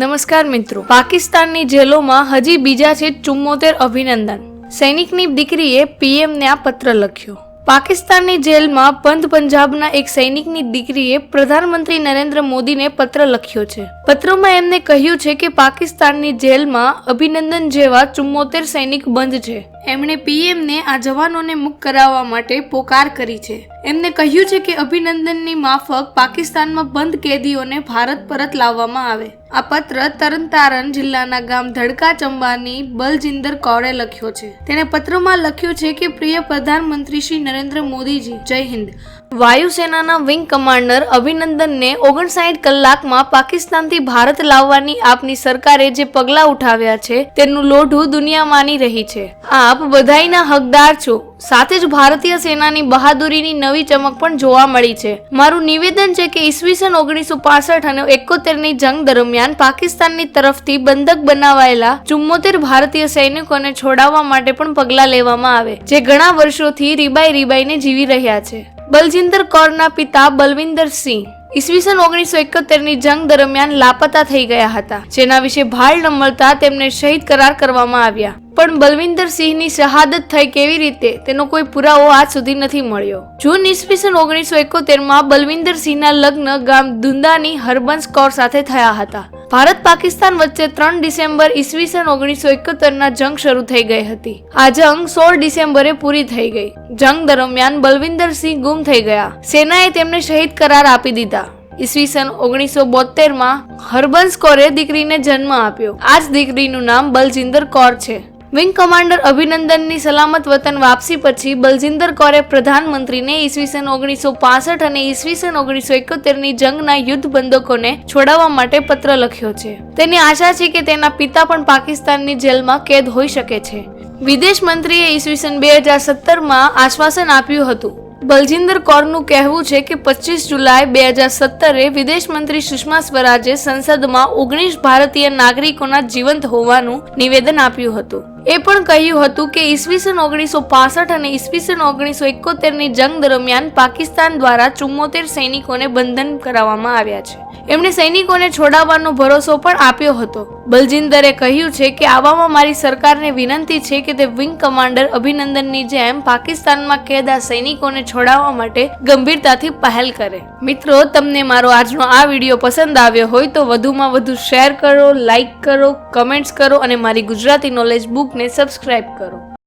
નમસ્કાર મિત્રો. પાકિસ્તાનની જેલોમાં હજી બીજા છે ચુમ્મોતેર અભિનંદન. સૈનિકની દીકરીએ પીએમને આ પત્ર લખ્યો. પાકિસ્તાનની જેલમાં પંથ પંજાબના એક સૈનિકની દીકરીએ પ્રધાનમંત્રી નરેન્દ્ર મોદીને પત્ર લખ્યો છે. પત્રમાં એમને કહ્યું છે કે પાકિસ્તાનની જેલમાં અભિનંદન જેવા ચુમ્મોતેર સૈનિક બંધ છે. એમણે પીએમને આ જવાનોને મુક્ત કરાવવા માટે પોકાર કરી છે. એમને કહ્યું છે કે અભિનંદનની માફક પાકિસ્તાનમાં બંધ કેદીઓને ભારત પરત લાવવામાં આવે. આ પત્ર તરણતારણ જિલ્લાના ગામ ધડકા ચંબાની બલજિંદર કૌરે લખ્યો છે. તેણે પત્રમાં લખ્યું છે કે પ્રિય પ્રધાનમંત્રી શ્રી નરેન્દ્ર મોદીજી, જય હિન્દ. વાયુસેનાના વિંગ કમાન્ડર અભિનંદનને ઓગણસાઠ કલાકમાં પાકિસ્તાનથી ભારત લાવવાની આપની સરકારે જે પગલાં ઉઠાવ્યા છે તેનું લોઢું દુનિયા માની રહી છે. આપ બધાયના હકદાર છો. સાથે જ ભારતીય સેનાની બહાદુરીની નવી ચમક પણ જોવા મળી છે. મારું નિવેદન છે કે ઈસવીસન ઓગણીસો પાસઠ અને એકોતેરની જંગ દરમિયાન પાકિસ્તાનની તરફથી બંધક બનાવાયેલા ચુમ્મોતેર ભારતીય સૈનિકોને છોડાવવા માટે પણ પગલાં લેવામાં આવે, જે ઘણા વર્ષોથી રીબાઈ રીબાઈને જીવી રહ્યા છે. બલજિંદર કૌરના પિતા બલવિંદર સિંહ ઈસવીસન ઓગણીસો એકોતેરની જંગ દરમિયાન લાપતા થઈ ગયા હતા. જેના વિશે ભાળ ન તેમને શહીદ કરાર કરવામાં આવ્યા. પણ બલવિંદર સિંહની શહાદત થઈ કેવી રીતે તેનો કોઈ પુરાવો આજ સુધી નથી મળ્યો. જૂન ઈસવીસન ઓગણીસો એકોતેરમાં બલવિંદર સિંહના લગ્ન ગામ દુંદાની હરબંસ કૌર સાથે થયા હતા. ભારત પાકિસ્તાન વચ્ચે ત્રણ ડિસેમ્બર ઈસવીસન ઓગણીસો એકોતેરના જંગ શરૂ થઈ ગઈ હતી. આ જંગ સોળ ડિસેમ્બરે પૂરી થઈ ગઈ. જંગ દરમિયાન બલવિંદર સિંહ ગુમ થઈ ગયા. સેનાએ તેમને શહીદ કરાર આપી દીધા. ઈસવીસન ઓગણીસો બોતેરમાં હરબંસ કૌરે દીકરીને જન્મ આપ્યો. આ જ દીકરીનું નામ બલજિંદર કૌર છે. વિંગ કમાન્ડર અભિનંદનની સલામત વતન વાપસી પછી બલજિંદર કૌરે પ્રધાનમંત્રીને ઈસવીસન ઓગણીસો પાસઠ અને ઈસવીસન ઓગણીસો એકોતેરની જંગના યુદ્ધ બંધકોને છોડાવવા માટે પત્ર લખ્યો છે. તેની આશા છે કે તેના પિતા પણ પાકિસ્તાનની જેલમાં કેદ હોઈ શકે છે. વિદેશ મંત્રીએ ઈસવીસન બે હજાર સત્તરમાં આશ્વાસન આપ્યું હતું. બલજિંદર કૌરનું કહેવું છે કે પચીસ જુલાઈ બે હજાર સત્તરે વિદેશ મંત્રી સુષ્મા સ્વરાજે સંસદમાં ઓગણીસ ભારતીય નાગરિકોના જીવંત હોવાનું નિવેદન આપ્યું હતું. એ પણ કહ્યું હતું કે ઈસવીસન ઓગણીસો પાસઠ અને ઈસવીસન ઓગણીસો એકોતેરની જંગ દરમિયાન પાકિસ્તાન દ્વારા ચુમ્મોતેર સૈનિકોને બંધન કરાવવામાં આવ્યા છે. એમણે સૈનિકોને છોડાવવાનો ભરોસો પણ આપ્યો હતો. બલજિંદરે કહ્યું છે કે આવામાં મારી સરકારને વિનંતી છે કે તે વિંગ કમાન્ડર અભિનંદનની જેમ પાકિસ્તાનમાં કેદ આ સૈનિકોને છોડાવવા માટે ગંભીરતાથી પહેલ કરે. મિત્રો, તમને મારો આજનો આ વીડિયો પસંદ આવ્યો હોય તો વધુમાં વધુ શેર કરો, લાઈક કરો, કમેન્ટ્સ કરો અને મારી ગુજરાતી નોલેજ બુકને સબસ્ક્રાઇબ કરો.